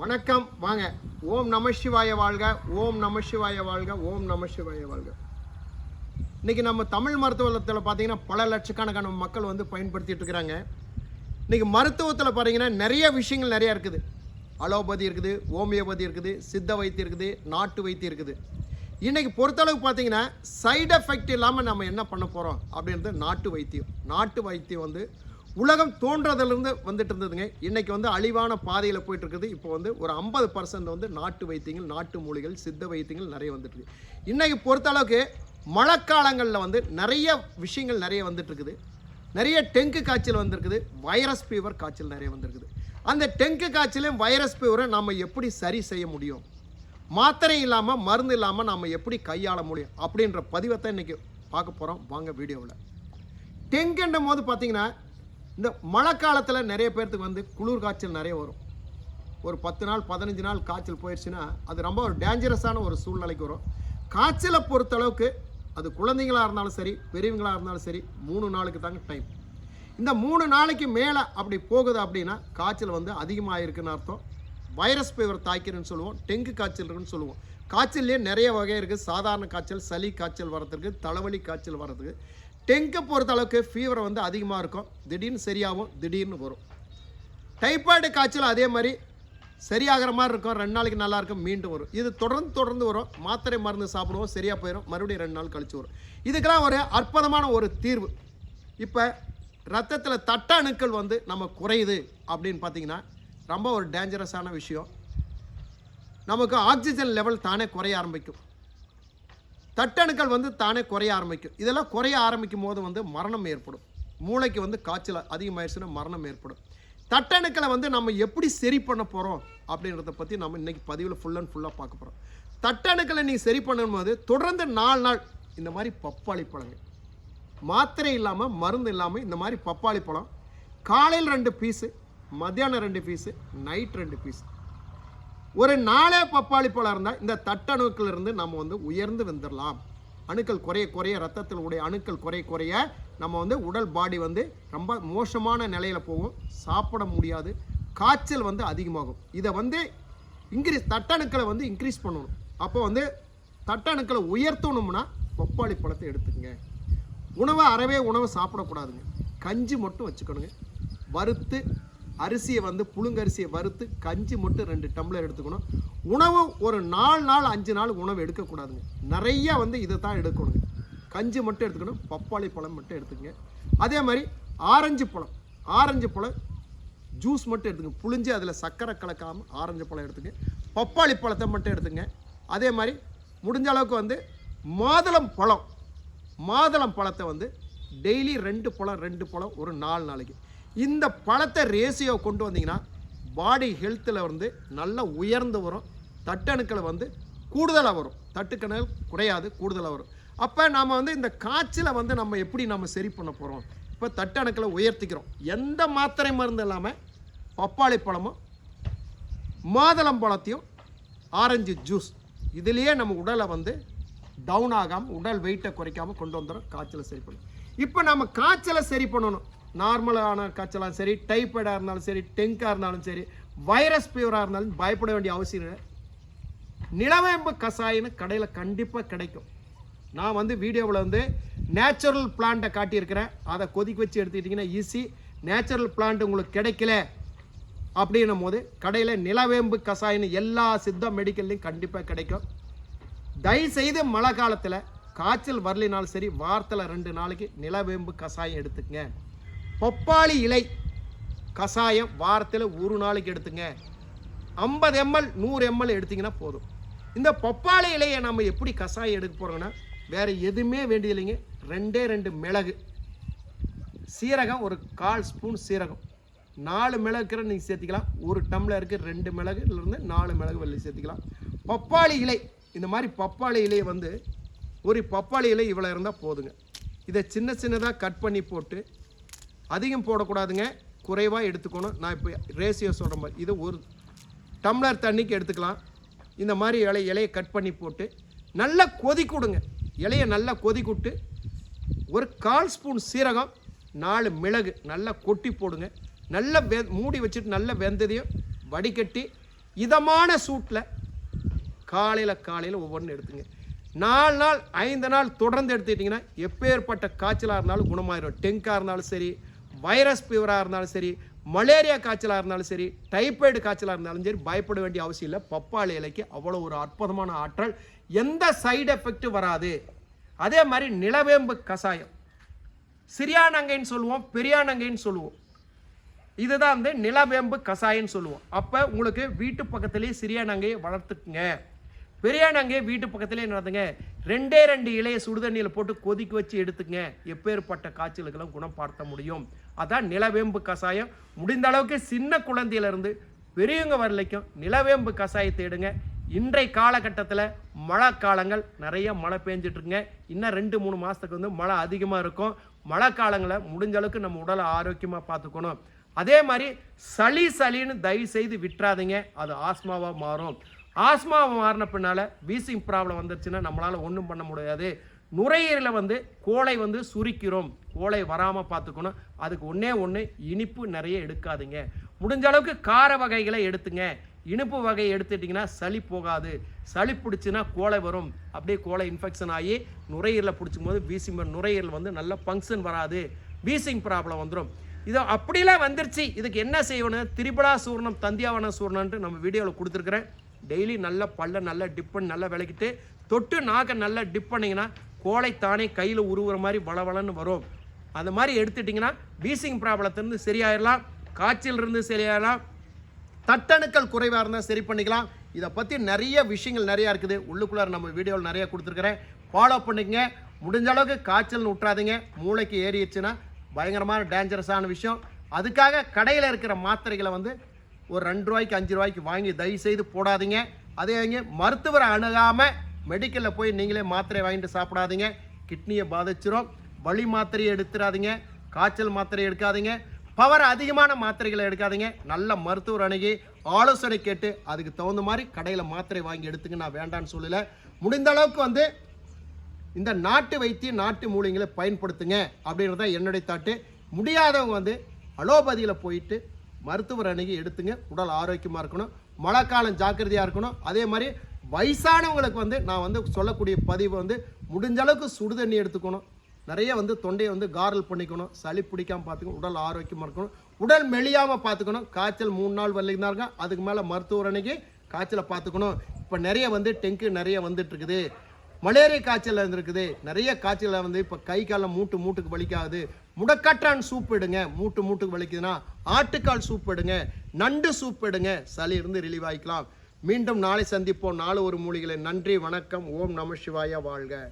வணக்கம். வாங்க. ஓம் நம சிவாய வாழ்க. ஓம் நம சிவாய வாழ்க. ஓம் நம சிவாய வாழ்க. இன்னைக்கு நம்ம தமிழ் மருத்துவத்தில் பார்த்தீங்கன்னா பல லட்சக்கணக்கான மக்கள் வந்து பயன்படுத்திட்டு இருக்கிறாங்க. இன்னைக்கு மருத்துவத்தில் பார்த்தீங்கன்னா நிறைய விஷயங்கள் நிறைய இருக்குது. அலோபதி இருக்குது ஹோமியோபதி இருக்குது சித்த வைத்தியம் இருக்குது நாட்டு வைத்தியம் இருக்குது. இன்றைக்கி பொறுத்தளவுக்கு பார்த்தீங்கன்னா சைடு எஃபெக்ட் இல்லாமல் நம்ம என்ன பண்ண போகிறோம் அப்படின்றது நாட்டு வைத்தியம். நாட்டு வைத்தியம் வந்து உலகம் தோன்றதிலிருந்து வந்துட்டு இருந்ததுங்க. இன்னைக்கு வந்து அழிவான பாதையில் போயிட்டு இருக்குது. இப்போ வந்து ஒரு ஐம்பது பர்சன்ட் வந்து நாட்டு வைத்தியங்கள் நாட்டு மூலிகள் சித்த வைத்தியங்கள் நிறைய வந்துட்டு இன்றைக்கி இன்னைக்கு பொறுத்தளவுக்கு மழைக்காலங்களில் வந்து நிறைய விஷயங்கள் நிறைய வந்துட்டு இருக்குது. நிறைய டெங்கு காய்ச்சல் வந்திருக்குது. வைரஸ் ஃபீவர் காய்ச்சல் நிறைய வந்திருக்குது. அந்த டெங்கு காய்ச்சலையும் வைரஸ் ஃபீவரை நம்ம எப்படி சரி செய்ய முடியும்? மாத்திரை இல்லாமல் மருந்து இல்லாமல் நம்ம எப்படி கையாள முடியும்? அப்படின்ற பதிவை தான் இன்றைக்கி பார்க்க போகிறோம் வாங்க வீடியோவில். டெங்குன்ற போது பார்த்தீங்கன்னா இந்த மழை காலத்தில் நிறைய பேர்த்துக்கு வந்து குளிர் காய்ச்சல் நிறைய வரும். ஒரு பத்து நாள் பதினஞ்சு நாள் காய்ச்சல் போயிடுச்சுன்னா அது ரொம்ப ஒரு டேஞ்சரஸான ஒரு சூழ்நிலைக்கு வரும். காய்ச்சலை பொறுத்தளவுக்கு அது குழந்தைங்களாக இருந்தாலும் சரி பெரியவங்களாக இருந்தாலும் சரி மூணு நாளுக்கு தாங்க டைம் இந்த மூணு நாளைக்கு மேலே அப்படி போகுது அப்படின்னா காய்ச்சல் வந்து அதிகமாக இருக்குன்னு அர்த்தம். வைரஸ் ஃபீவர் தாய்க்கிறேன்னு சொல்லுவோம் டெங்கு காய்ச்சல் இருக்குன்னு சொல்லுவோம். காய்ச்சல்லையே நிறைய வகை இருக்குது சாதாரண காய்ச்சல் சளி காய்ச்சல் வரதுக்கு தலைவலி காய்ச்சல் வரதுக்கு டெங்கை பொறுத்த அளவுக்கு ஃபீவர் வந்து அதிகமாக இருக்கும். திடீர்னு சரியாகும் திடீர்னு வரும். டைஃபாய்டு காய்ச்சல் அதே மாதிரி சரியாகிற மாதிரி இருக்கும். ரெண்டு நாளைக்கு நல்லா இருக்கும் மீண்டும் வரும். இது தொடர்ந்து தொடர்ந்து வரும். மாத்திரை மருந்து சாப்பிடுவோம் சரியாக போயிடும் மறுபடியும் ரெண்டு நாள் கழிச்சு வரும். இதுக்கெல்லாம் ஒரு அற்புதமான ஒரு தீர்வு. இப்போ ரத்தத்தில் தட்ட அணுக்கள் வந்து நம்ம குறையுது அப்படின்னு பார்த்தீங்கன்னா ரொம்ப ஒரு டேஞ்சரஸான விஷயம். நமக்கு ஆக்சிஜன் லெவல் தானே குறைய ஆரம்பிக்கும். தட்டணுக்கள் வந்து தானே குறைய ஆரம்பிக்கும். இதெல்லாம் குறைய ஆரம்பிக்கும் போது வந்து மரணம் ஏற்படும். மூளைக்கு வந்து காய்ச்சல் அதிகமாயிருச்சுன்னா மரணம் ஏற்படும். தட்டணுக்களை வந்து நம்ம எப்படி சரி பண்ண போகிறோம் அப்படின்றத பற்றி நம்ம இன்றைக்கி பதிவில் ஃபுல் அண்ட் ஃபுல்லாக பார்க்க போகிறோம் தட்டணுக்களை நீங்கள் சரி பண்ணும்போது தொடர்ந்து நாலு நாள் இந்த மாதிரி பப்பாளி பழங்கள். மாத்திரை இல்லாமல் மருந்து இல்லாமல் இந்த மாதிரி பப்பாளி பழம். காலையில் ரெண்டு பீஸு மத்தியானம் ரெண்டு பீஸு நைட் ரெண்டு பீஸ் ஒரு நாளே பப்பாளி பழம் இருந்தால் இந்த தட்டணுக்கள் இருந்து நம்ம வந்து உயர்ந்து வந்துடலாம் அணுக்கள் குறைய குறைய ரத்தத்தில் உடைய அணுக்கள் குறைய குறைய நம்ம வந்து உடல் பாடி வந்து ரொம்ப மோசமான நிலையில் போகும். சாப்பிட முடியாது. காய்ச்சல் வந்து அதிகமாகும். இதை வந்து இன்க்ரீஸ் தட்டணுக்களை வந்து இன்க்ரீஸ் பண்ணணும். அப்போ வந்து தட்டணுக்களை உயர்த்தணும்னா பப்பாளி பழத்தை எடுத்துக்கங்க. உணவை அறவே உணவை சாப்பிடக்கூடாதுங்க. கஞ்சி மட்டும் வச்சுக்கணுங்க. வறுத்து அரிசியை வந்து புழுங்கரிசியை வறுத்து கஞ்சி மட்டும் ரெண்டு டம்ளர் எடுத்துக்கணும். உணவு ஒரு நாலு நாள் அஞ்சு நாள் உணவு எடுக்கக்கூடாதுங்க. நிறைய வந்து இதை தான் எடுக்கணுங்க. கஞ்சி மட்டும் எடுத்துக்கணும் பப்பாளி பழம் மட்டும் எடுத்துக்கங்க. அதே மாதிரி ஆரஞ்சு பழம் ஆரஞ்சு பழம் ஜூஸ் மட்டும் எடுத்துங்க புளிஞ்சு அதில் சர்க்கரை கலக்காமல் ஆரஞ்சு பழம் எடுத்துங்க பப்பாளி பழத்தை மட்டும் எடுத்துங்க அதே மாதிரி முடிஞ்ச அளவுக்கு வந்து மாதுளம் பழம் மாதுளம் பழத்தை வந்து டெய்லி ரெண்டு பழம் ரெண்டு பழம் ஒரு நாலு நாளைக்கு. இந்த பழத்தை ரேசியோ கொண்டு வந்தீங்கன்னா பாடி ஹெல்த்தில் வந்து நல்லா உயர்ந்து வரும். தட்டணுக்களை வந்து கூடுதலாக வரும். தட்டுக்கணல் குறையாது கூடுதலாக வரும். அப்போ நாம் வந்து இந்த காய்ச்சலை வந்து நம்ம எப்படி நம்ம சரி பண்ண போகிறோம் இப்போ தட்டணுக்களை உயர்த்திக்கிறோம். எந்த மாத்திரை மருந்து இல்லாமல் பப்பாளி பழமும் மாதுளம் பழத்தையும் ஆரஞ்சு ஜூஸ் இதுலேயே நம்ம உடலை வந்து டவுன் ஆகாமல் உடல் வெயிட்டை குறைக்காமல் கொண்டு வந்துடும் காய்ச்சலை சரி பண்ணும் இப்போ நம்ம காய்ச்சலை சரி பண்ணணும். நார்மலான காய்ச்சலாக சரி டைஃபாய்டாக இருந்தாலும் சரி டெங்காக இருந்தாலும் சரி வைரஸ் ஃபீவராக இருந்தாலும் பயப்பட வேண்டிய அவசியம் இல்லை. நிலவேம்பு கசாயின்னு கடையில் கண்டிப்பாக கிடைக்கும். நான் வந்து வீடியோவில் வந்து நேச்சுரல் பிளான்ட்டை காட்டியிருக்கிறேன். அதை கொதிக்க வச்சு எடுத்துக்கிட்டிங்கன்னா ஈஸி நேச்சுரல் பிளான்ட் உங்களுக்கு கிடைக்கல அப்படின்னும் போது கடையில் நிலவேம்பு கசாயின்னு எல்லா சித்த மெடிக்கல்லையும் கண்டிப்பாக கிடைக்கும். தயவு செய்து மழை காலத்தில் காய்ச்சல் வரலினாலும் சரி வாரத்தில் ரெண்டு நாளைக்கு நிலவேம்பு கசாயம் எடுத்துக்கங்க. பப்பாளி இலை. கஷாயம் வாரத்தில் ஒரு நாளைக்கு எடுத்துங்க. ஐம்பது எம்எல் நூறு எம்எல் எடுத்திங்கன்னா போதும். இந்த பப்பாளி இலையை நம்ம எப்படி கஷாயம் எடுக்க போகிறோங்கன்னா வேறு எதுவுமே வேண்டியதில்லைங்க ரெண்டே ரெண்டு மிளகு. சீரகம் ஒரு கால் ஸ்பூன் சீரகம். நாலு மிளகுக்கிற நீங்கள் சேர்த்திக்கலாம். ஒரு டம்ளருக்கு ரெண்டு மிளகுலேருந்து நாலு மிளகு வெள்ளி சேர்த்திக்கலாம். பப்பாளி இலை. இந்த மாதிரி பப்பாளி இலையை வந்து ஒரு பப்பாளி இலை இவ்வளோ இருந்தால் போதுங்க. இதை சின்ன சின்னதாக கட் பண்ணி போட்டு அதிகம் போடக்கூடாதுங்க. குறைவாக எடுத்துக்கணும். நான் இப்போ ரேசியோ சொல்கிற மாதிரி இது ஒரு டம்ளர் தண்ணிக்கு எடுத்துக்கலாம். இந்த மாதிரி இலை இலையை கட் பண்ணி போட்டு நல்லா கொதிக்க விடுங்க இலையை நல்லா கொதிக்க விட்டு ஒரு கால் ஸ்பூன் சீரகம் நாலு மிளகு நல்லா கொட்டி போடுங்க. நல்லா வெ மூடி வச்சுட்டு நல்லா வெந்ததையும் வடிகட்டி இதமான சூட்டில் காலையில் காலையில் ஒவ்வொன்றும் எடுத்துங்க. நாலு நாள் ஐந்து நாள் தொடர்ந்து எடுத்துக்கிட்டிங்கன்னா எப்பேற்பட்ட காய்ச்சலாக இருந்தாலும் குணமாயிரும். டெங்காக இருந்தாலும் சரி வைரஸ் ஃபீவராக இருந்தாலும் சரி மலேரியா காய்ச்சலாக இருந்தாலும் சரி டைபாய்டு காய்ச்சலாக இருந்தாலும் சரி பயப்பட வேண்டிய அவசியம் இல்லை. பப்பாளி இலைக்கு அவ்வளோ ஒரு அற்புதமான ஆற்றல். எந்த சைடு எஃபெக்ட்டும் வராது. அதே மாதிரி நிலவேம்பு கஷாயம். சிறியானங்கைன்னு சொல்லுவோம் பெரியானங்கைன்னு சொல்லுவோம். இதுதான் வந்து நிலவேம்பு கஷாயம்னு சொல்லுவோம். அப்போ உங்களுக்கு வீட்டு பக்கத்துலேயே சிறியானங்கையை வளர்த்துக்குங்க. பிரியாணி அங்கே வீட்டு பக்கத்துலேயே நடந்துங்க. ரெண்டே ரெண்டு இலையை சுடுதண்ணியில் போட்டு கொதிக்க வச்சு எடுத்துங்க எப்பேற்பட்ட காய்ச்சலுக்கெல்லாம் குணப்படுத்த முடியும். அதான் நிலவேம்பு கஷாயம் முடிந்த அளவுக்கு சின்ன குழந்தையிலேருந்து பெரியவங்க வரலைக்கும் நிலவேம்பு கஷாயத்தை எடுங்க இன்றைய காலகட்டத்தில் மழை காலங்கள் நிறைய மழை பெஞ்சிட்ருங்க இன்னும் ரெண்டு மூணு மாதத்துக்கு வந்து மழை அதிகமாக இருக்கும். மழை காலங்களை முடிஞ்ச அளவுக்கு நம்ம உடலை ஆரோக்கியமாக பார்த்துக்கணும். அதே மாதிரி சளி சளின்னு தயவு செய்து விட்டுறாதீங்க. அது ஆஸ்மாவாக மாறும். ஆஸ்மாவை மாறின பின்னால் வீசிங் ப்ராப்ளம் வந்துருச்சுன்னா நம்மளால் ஒன்றும் பண்ண முடியாது. நுரையீரலை வந்து கோலை வந்து சுரிக்கிறோம். கோலை வராமல் பார்த்துக்கணும். அதுக்கு ஒன்றே ஒன்று இனிப்பு நிறைய எடுக்காதுங்க. முடிஞ்ச அளவுக்கு கார வகைகளை எடுத்துங்க. இனிப்பு வகையை எடுத்துட்டிங்கன்னா சளி போகாது. சளி பிடிச்சுன்னா கோலை வரும். அப்படியே கோலை இன்ஃபெக்ஷன் ஆகி நுரையீரலை பிடிச்சும் போது வீசிங் நுரையீரல் வந்து நல்ல ஃபங்க்ஷன் வராது. வீசிங் ப்ராப்ளம் வந்துடும் இதை அப்படிலாம் வந்துருச்சு. இதுக்கு என்ன செய்யணும்? திரிபலா சூர்ணம் தந்தியாவன சூர்ணம்ன்ட்டு நம்ம வீடியோவில் கொடுத்துருக்குறேன். டெய்லி நல்ல பல்ல நல்லா டிப்பன் நல்லா விளக்கிட்டு தொட்டு நாக்கை நல்லா டிப் பண்ணிங்கன்னா கோலை தானே கையில் உருவுற மாதிரி வளவளன்னு வரும். அந்த மாதிரி எடுத்துட்டிங்கன்னா வீசிங் ப்ராப்ளத்திலிருந்து சரியாயிடலாம் காய்ச்சலிருந்து சரியாயிடலாம் தட்டணுக்கள் குறைவாக இருந்தால் சரி பண்ணிக்கலாம். இதை பற்றி நிறைய விஷயங்கள் நிறையா இருக்குது. உள்ளுக்குள்ளார நம்ம வீடியோவில் நிறையா கொடுத்துருக்குறேன். ஃபாலோ பண்ணிக்கங்க. முடிஞ்ச அளவுக்கு காய்ச்சல்னு விட்றாதீங்க மூளைக்கு ஏறிடுச்சுன்னா பயங்கரமான டேஞ்சரஸான விஷயம். அதுக்காக கடையில் இருக்கிற மாத்திரைகளை வந்து ஒரு ரெண்டு ரூபாய்க்கு அஞ்சு ரூபாய்க்கு வாங்கி தயவு செய்து போடாதீங்க. அதே மருத்துவரை அணுகாமல் மெடிக்கலில் போய் நீங்களே மாத்திரை வாங்கிட்டு சாப்பிடாதீங்க. கிட்னியை பாதிச்சிரும். வலி மாத்திரையை எடுத்துடாதீங்க காய்ச்சல் மாத்திரை எடுக்காதீங்க. பவர் அதிகமான மாத்திரைகளை எடுக்காதீங்க. நல்ல மருத்துவர் அணுகி ஆலோசனை கேட்டு அதுக்கு தகுந்த மாதிரி கடையில் மாத்திரை வாங்கி எடுத்துங்க நான் வேண்டான்னு சொல்லலை. முடிந்த அளவுக்கு வந்து இந்த நாட்டு வைத்தியம் நாட்டு மூலிகளை பயன்படுத்துங்க அப்படின்றது தான் என்னுடைய தாட்டு. முடியாதவங்க வந்து அலோபதியில் போயிட்டு மருத்துவர் அணுகி எடுத்துங்க. உடல் ஆரோக்கியமாக இருக்கணும். மழை காலம் ஜாக்கிரதையாக இருக்கணும். அதே மாதிரி வயசானவங்களுக்கு வந்து நான் வந்து சொல்லக்கூடிய பதிவு வந்து முடிஞ்ச அளவுக்கு சுடுதண்ணி எடுத்துக்கணும். நிறைய வந்து தொண்டையை வந்து காரல் பண்ணிக்கணும். சளி பிடிக்காமல் பார்த்துக்கணும். உடல் ஆரோக்கியமாக இருக்கணும். உடல் மெலியாமல் பார்த்துக்கணும். காய்ச்சல் மூணு நாள் வரலைக்கு தான் இருக்கும். அதுக்கு மேலே மருத்துவர் அன்னைக்கு காய்ச்சலை பார்த்துக்கணும். இப்போ நிறைய வந்து டெங்கு நிறைய வந்துட்டு இருக்குது. மலேரியா காய்ச்சல் இருந்திருக்குது. நிறைய காய்ச்சல் வந்து இப்போ கை காலில் மூட்டு மூட்டுக்கு வலிக்காது. முடக்கற்றான் சூப் எடுங்க. மூட்டு மூட்டுக்கு வலிக்குதுன்னா ஆட்டுக்கால் சூப் எடுங்க. நண்டு சூப் எடுங்க. சளி இருந்து ரிலீவ் ஆகிக்கலாம் மீண்டும் நாளை சந்திப்போம். நாலு ஒரு மூலிகளை. நன்றி வணக்கம். ஓம் நம சிவாய வாழ்க.